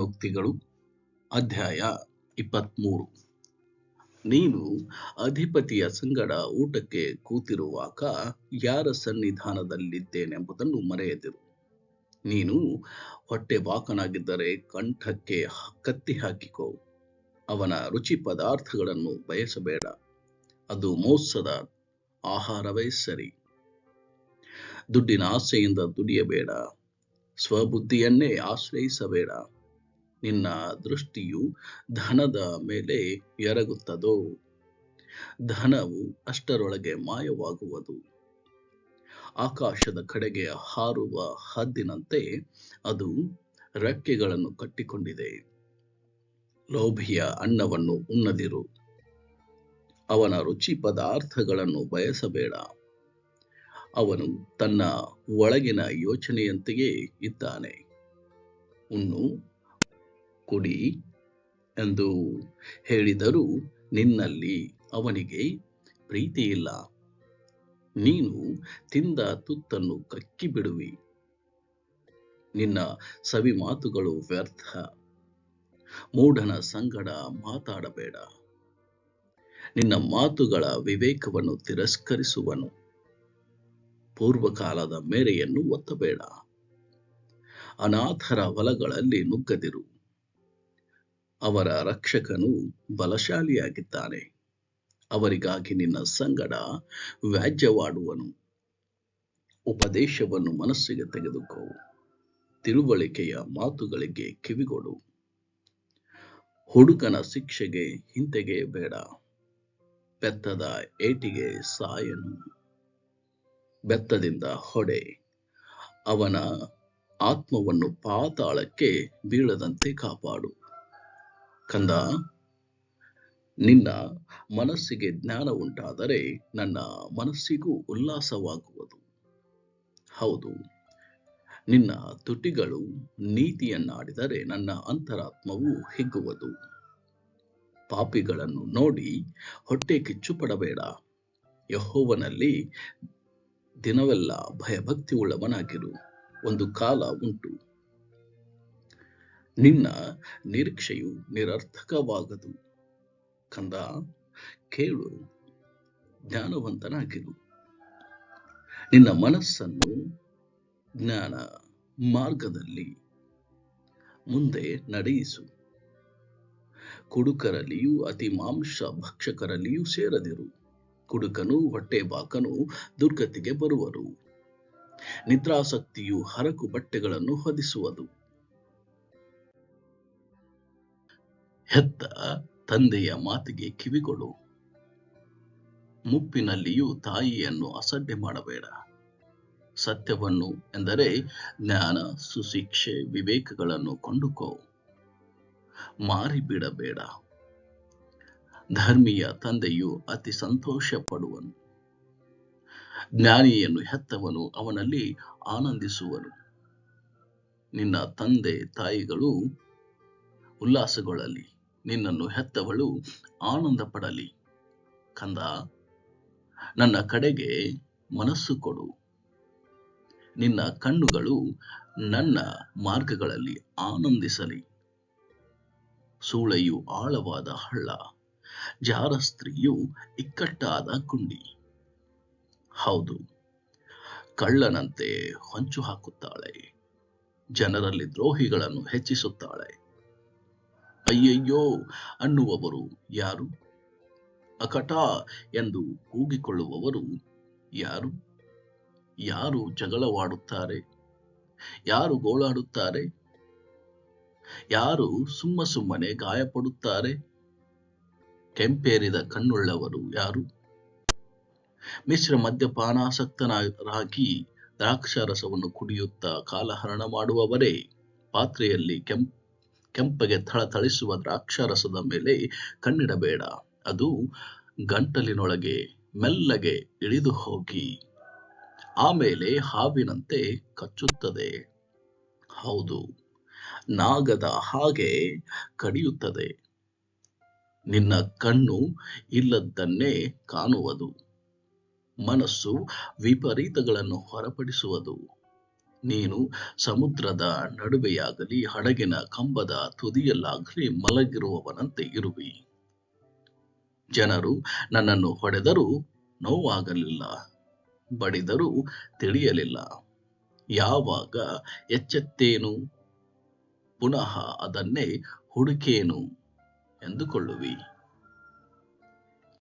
ಜ್ಞಾನೋಕ್ತಿಗಳು ಅಧ್ಯಾಯ ಇಪ್ಪತ್ಮೂರು. ನೀನು ಅಧಿಪತಿಯ ಸಂಗಡ ಊಟಕ್ಕೆ ಕೂತಿರುವಾಗ ಯಾರ ಸನ್ನಿಧಾನದಲ್ಲಿದ್ದೇನೆಂಬುದನ್ನು ಮರೆಯದಿರು. ನೀನು ಹೊಟ್ಟೆ ಬಾಕನಾಗಿದ್ದರೆ ಕಂಠಕ್ಕೆ ಕತ್ತಿ ಹಾಕಿಕೋ. ಅವನ ರುಚಿ ಪದಾರ್ಥಗಳನ್ನು ಬಯಸಬೇಡ. ಅದು ಮೋಸದ ಆಹಾರವೇ ಸರಿ. ದುಡ್ಡಿನ ಆಸೆಯಿಂದ ದುಡಿಯಬೇಡ. ಸ್ವಬುದ್ಧಿಯನ್ನೇ ಆಶ್ರಯಿಸಬೇಡ. ನಿನ್ನ ದೃಷ್ಟಿಯು ಧನದ ಮೇಲೆ ಎರಗುತ್ತದೋ? ಧನವು ಅಷ್ಟರೊಳಗೆ ಮಾಯವಾಗುವುದು. ಆಕಾಶದ ಕಡೆಗೆ ಹಾರುವ ಹದ್ದಿನಂತೆ ಅದು ರೆಕ್ಕೆಗಳನ್ನು ಕಟ್ಟಿಕೊಂಡಿದೆ. ಲೋಭಿಯ ಅನ್ನವನ್ನು ಉಣ್ಣದಿರು ಅವನ ರುಚಿ ಪದಾರ್ಥಗಳನ್ನು ಬಯಸಬೇಡ. ಅವನು ತನ್ನ ಒಳಗಿನ ಯೋಚನೆಯಂತೆಯೇ ಇದ್ದಾನೆ. ಉಣ್ಣು ಕುಡಿ ಎಂದು ಹೇಳಿದರೂ ನಿನ್ನಲ್ಲಿ ಅವನಿಗೆ ಪ್ರೀತಿಯಿಲ್ಲ. ನೀನು ತಿಂದ ತುತ್ತನ್ನು ಕಕ್ಕಿ ಬಿಡುವಿ ನಿನ್ನ ಸವಿ ಮಾತುಗಳು ವ್ಯರ್ಥ. ಮೂಢನ ಸಂಗಡ ಮಾತಾಡಬೇಡ. ನಿನ್ನ ಮಾತುಗಳ ವಿವೇಕವನ್ನು ತಿರಸ್ಕರಿಸುವನು. ಪೂರ್ವಕಾಲದ ಮೇರೆಯನ್ನು ಒತ್ತಬೇಡ. ಅನಾಥರ ಹೊಲಗಳಲ್ಲಿ ನುಗ್ಗದಿರು. ಅವರ ರಕ್ಷಕನು ಬಲಶಾಲಿಯಾಗಿದ್ದಾನೆ. ಅವರಿಗಾಗಿ ನಿನ್ನ ಸಂಗಡ ವ್ಯಾಜ್ಯವಾಡುವನು. ಉಪದೇಶವನ್ನು ಮನಸ್ಸಿಗೆ ತೆಗೆದುಕೋ. ತಿರುವಳಿಕೆಯ ಮಾತುಗಳಿಗೆ ಕಿವಿಗೊಡು. ಹುಡುಕನ ಶಿಕ್ಷೆಗೆ ಹಿಂತೆಗೆ ಬೇಡ. ಬೆತ್ತದ ಏಟಿಗೆ ಸಾಯನು. ಬೆತ್ತದಿಂದ ಹೊಡೆ. ಅವನ ಆತ್ಮವನ್ನು ಪಾತಾಳಕ್ಕೆ ಬೀಳದಂತೆ ಕಾಪಾಡು. ಕಂದ, ನಿನ್ನ ಮನಸ್ಸಿಗೆ ಜ್ಞಾನ ಉಂಟಾದರೆ ನನ್ನ ಮನಸ್ಸಿಗೂ ಉಲ್ಲಾಸವಾಗುವುದು. ಹೌದು, ನಿನ್ನ ತುಟಿಗಳು ನೀತಿಯನ್ನಾಡಿದರೆ ನನ್ನ ಅಂತರಾತ್ಮವು ಹಿಗ್ಗುವುದು. ಪಾಪಿಗಳನ್ನು ನೋಡಿ ಹೊಟ್ಟೆ ಕಿಚ್ಚು ಪಡಬೇಡ ಯಹೋವನಲ್ಲಿ ದಿನವೆಲ್ಲ ಭಯಭಕ್ತಿ ಉಳ್ಳವನಾಗಿರು ಒಂದು ಕಾಲ ಉಂಟು. ನಿನ್ನ ನಿರೀಕ್ಷೆಯು ನಿರರ್ಥಕವಾಗದು. ಕಂದ, ಕೇಳು, ಜ್ಞಾನವಂತನಾಗಿರು. ನಿನ್ನ ಮನಸ್ಸನ್ನು ಜ್ಞಾನ ಮಾರ್ಗದಲ್ಲಿ ಮುಂದೆ ನಡೆಯಿಸು. ಕುಡುಕರಲ್ಲಿಯೂ ಅತಿ ಮಾಂಸ ಭಕ್ಷಕರಲ್ಲಿಯೂ ಸೇರದಿರು. ಕುಡುಕನು ಹೊಟ್ಟೆ ಬಾಕನು ದುರ್ಗತಿಗೆ ಬರುವರು. ನಿದ್ರಾಸಕ್ತಿಯು ಹರಕು ಬಟ್ಟೆಗಳನ್ನು ಹೊದಿಸುವುದು. ಹೆತ್ತ ತಂದೆಯ ಮಾತಿಗೆ ಕಿವಿಗೊಡು. ಮುಪ್ಪಿನಲ್ಲಿಯೂ ತಾಯಿಯನ್ನು ಅಸಡ್ಡೆ ಮಾಡಬೇಡ. ಸತ್ಯವನ್ನು ಎಂದರೆ ಜ್ಞಾನ, ಸುಶಿಕ್ಷೆ, ವಿವೇಕಗಳನ್ನು ಕೊಂಡುಕೋ. ಮಾರಿಬಿಡಬೇಡ. ಧರ್ಮೀಯ ತಂದೆಯು ಅತಿ ಸಂತೋಷ ಪಡುವನು ಜ್ಞಾನಿಯನ್ನು ಹೆತ್ತವನು ಅವನಲ್ಲಿ ಆನಂದಿಸುವನು. ನಿನ್ನ ತಂದೆ ತಾಯಿಗಳು ಉಲ್ಲಾಸಗೊಳ್ಳಲಿ. ನಿನ್ನನ್ನು ಹೆತ್ತವಳು ಆನಂದ ಪಡಲಿ ಕಂದ, ನನ್ನ ಕಡೆಗೆ ಮನಸ್ಸು ಕೊಡು. ನಿನ್ನ ಕಣ್ಣುಗಳು ನನ್ನ ಮಾರ್ಗಗಳಲ್ಲಿ ಆನಂದಿಸಲಿ. ಸೂಳೆಯು ಆಳವಾದ ಹಳ್ಳ ಜಾರ ಸ್ತ್ರೀಯು ಇಕ್ಕಟ್ಟಾದ ಗುಂಡಿ. ಹೌದು, ಕಳ್ಳನಂತೆ ಹೊಂಚು ಹಾಕುತ್ತಾಳೆ ಜನರಲ್ಲಿ ದ್ರೋಹಿಗಳನ್ನು ಹೆಚ್ಚಿಸುತ್ತಾಳೆ. ಅಯ್ಯಯ್ಯೋ ಅನ್ನುವವರು ಯಾರು? ಅಕಟ ಎಂದು ಕೂಗಿಕೊಳ್ಳುವವರು ಯಾರು? ಯಾರು ಜಗಳವಾಡುತ್ತಾರೆ? ಯಾರು ಗೋಳಾಡುತ್ತಾರೆ? ಯಾರು ಸುಮ್ಮ ಸುಮ್ಮನೆ ಗಾಯಪಡುತ್ತಾರೆ? ಕೆಂಪೇರಿದ ಕಣ್ಣುಳ್ಳವರು ಯಾರು? ಮಿಶ್ರ ಮದ್ಯಪಾನಾಸಕ್ತನಾಗಿ ದ್ರಾಕ್ಷಾರಸವನ್ನು ಕುಡಿಯುತ್ತಾ ಕಾಲಹರಣ ಮಾಡುವವರೇ ಪಾತ್ರೆಯಲ್ಲಿ ಕೆಂಪ್ ಕೆಂಪಗೆ ಥಳಥಳಿಸುವ ದ್ರಾಕ್ಷಾರಸದ ಮೇಲೆ ಕಣ್ಣಿಡಬೇಡ. ಅದು ಗಂಟಲಿನೊಳಗೆ ಮೆಲ್ಲಗೆ ಇಳಿದು ಹೋಗಿ ಆಮೇಲೆ ಹಾವಿನಂತೆ ಕಚ್ಚುತ್ತದೆ. ಹೌದು, ನಾಗದ ಹಾಗೆ ಕಡಿಯುತ್ತದೆ. ನಿನ್ನ ಕಣ್ಣು ಇಲ್ಲದ್ದನ್ನೇ ಕಾಣುವುದು. ಮನಸ್ಸು ವಿಪರೀತಗಳನ್ನು ಹೊರಪಡಿಸುವುದು. ನೀನು ಸಮುದ್ರದ ನಡುವೆಯಾಗಲಿ, ಹಡಗಿನ ಕಂಬದ ತುದಿಯಲ್ಲಾಗಲಿ ಮಲಗಿರುವವನಂತೆ ಇರುವಿ. ಜನರು ನನ್ನನ್ನು ಹೊಡೆದರೂ ನೋವಾಗಲಿಲ್ಲ, ಬಡಿದರೂ ತಿಳಿಯಲಿಲ್ಲ. ಯಾವಾಗ ಎಚ್ಚೆತ್ತೇನು? ಪುನಃ ಅದನ್ನೇ ಹುಡುಕೇನು? ಎಂದುಕೊಳ್ಳುವಿ.